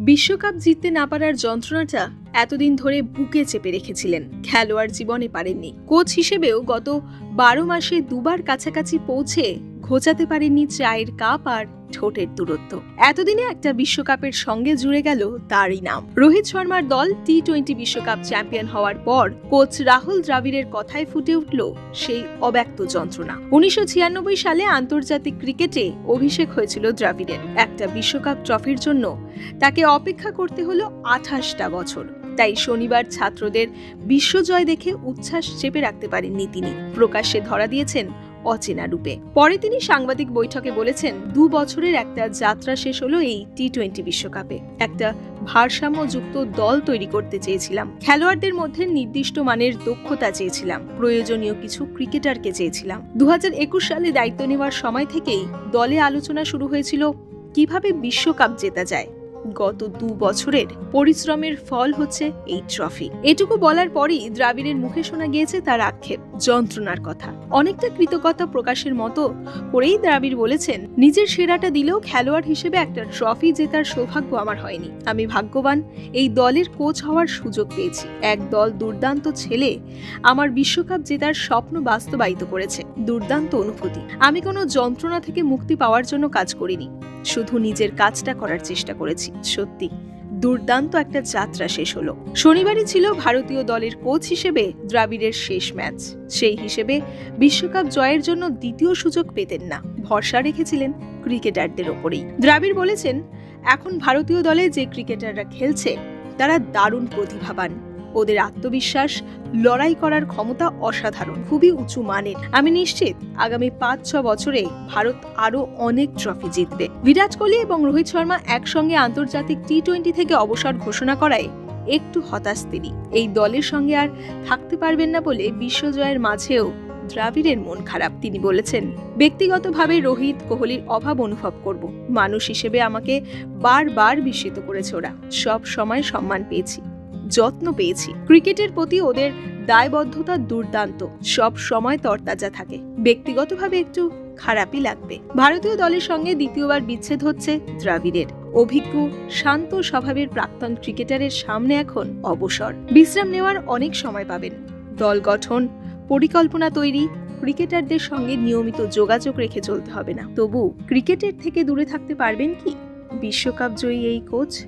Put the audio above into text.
বিশ্বকাপ জিততে না পারার যন্ত্রণাটা এতদিন ধরে বুকে চেপে রেখেছিলেন। খেলোয়াড় জীবনে পারেননি। কোচ হিসেবেও গত বারো মাসে দুবার কাছাকাছি পৌঁছে ঘোচাতে পারেননি চায়ের কাপ আর ঠোঁটের দূরত্ব। এতদিনে একটা বিশ্বকাপের সঙ্গে জুড়ে গেল তারই নাম। রোহিত শর্মার দল টি টোয়েন্টি বিশ্বকাপ চ্যাম্পিয়ন হওয়ার পর কোচ রাহুল দ্রাবিড়ের কথায় ফুটে উঠল সেই অব্যক্ত যন্ত্রণা। উনিশশো ছিয়ানব্বই সালে আন্তর্জাতিক ক্রিকেটে অভিষেক হয়েছিল দ্রাবিড়ের। একটা বিশ্বকাপ ট্রফির জন্য তাকে অপেক্ষা করতে হলো আঠাশটা বছর। তাই শনিবার ছাত্রদের বিশ্বজয় দেখে উচ্ছ্বাস চেপে রাখতে পারেননি তিনি। প্রকাশ্যে ধরা দিয়েছেন অচেনা রূপে। পরে তিনি সাংবাদিক বৈঠকে বলেছেন, দু বছরের একটা যাত্রা শেষ হলো এই টি টোয়েন্টি বিশ্বকাপে। একটা ভারসাম্যযুক্ত দল তৈরি করতে চেয়েছিলাম। খেলোয়াড়দের মধ্যে নির্দিষ্ট মানের দক্ষতা চেয়েছিলাম। প্রয়োজনীয় কিছু ক্রিকেটারকে চেয়েছিলাম। দু হাজার একুশ সালে দায়িত্ব নেওয়ার সময় থেকেই দলে আলোচনা শুরু হয়েছিল, কীভাবে বিশ্বকাপ জেতা যায়? গত দু বছরের পরিশ্রমের ফল হচ্ছে এই ট্রফি এটুকু বলার পরই দ্রাবিড়ের মুখে শোনা গিয়েছে তার আক্ষেপ, যন্ত্রণার কথা। অনেকটা কৃতজ্ঞতা প্রকাশের মতো করেই দ্রাবিড় বলেছেন, নিজের সেরাটা দিলেও খেলোয়াড় হিসেবে একটা ট্রফি জেতার সৌভাগ্য আমার হয়নি। আমি ভাগ্যবান, এই দলের কোচ হওয়ার সুযোগ পেয়েছি। এক দল দুর্দান্ত ছেলে আমার বিশ্বকাপ জেতার স্বপ্ন বাস্তবায়িত করেছে, দুর্দান্ত অনুভূতি। আমি কোনো যন্ত্রণা থেকে মুক্তি পাওয়ার জন্য কাজ করিনি। শুধু নিজের কাজটা করার চেষ্টা করেছি, সত্যি। দুর্দান্ত একটা যাত্রা শেষ হলো। শনিবারই ছিল ভারতীয় দলের কোচ হিসেবে দ্রাবিড়ের শেষ ম্যাচ সেই হিসেবে বিশ্বকাপ জয়ের জন্য দ্বিতীয় সুযোগ পেতেন না। ভরসা রেখেছিলেন ক্রিকেটারদের ওপরেই। দ্রাবিড় বলেছেন, এখন ভারতীয় দলে যে ক্রিকেটাররা খেলছে, তারা দারুণ প্রতিভাবান। ওদের আত্মবিশ্বাস, লড়াই করার ক্ষমতা অসাধারণ, খুবই উঁচু মানের। আমি নিশ্চিত আগামী পাঁচ ছ বছরে ভারত আরও অনেক ট্রফি জিতবে। বিরাট কোহলি এবং রোহিত শর্মা একসঙ্গে আন্তর্জাতিক টি টোয়েন্টি থেকে অবসর ঘোষণা করায় একটু হতাশ তিনি। এই দলের সঙ্গে আর থাকতে পারবেন না বলে বিশ্বজয়ের মাঝেও দ্রাবিড়ের মন খারাপ, তিনি বলেছেন। ব্যক্তিগতভাবে রোহিত কোহলির অভাব অনুভব করব। মানুষ হিসেবে আমাকে বারবার বিস্মিত করেছে ওরা। সব সময় সম্মান পেয়েছি। যত্ন পেয়েছি। ক্রিকেটের প্রতি ওদের দায়বদ্ধতা দুর্দান্ত। সব সময় তরতাজা থাকে। ব্যক্তিগতভাবে একটু খারাপই লাগবে। ভারতীয় দলের সঙ্গে দ্বিতীয়বার বিচ্ছেদ হচ্ছে দ্রাবিড়ের। অভিজ্ঞ, শান্ত স্বভাবের প্রাক্তন ক্রিকেটারের সামনে এখন অবসর। বিশ্রাম নেওয়ার অনেক সময় পাবেন। দল গঠন, পরিকল্পনা তৈরি, ক্রিকেটারদের সঙ্গে নিয়মিত যোগাযোগ রেখে চলতে হবে না। তবু ক্রিকেটের থেকে দূরে থাকতে পারবেন কি? বিশ্বকাপ জয়ী এই কোচ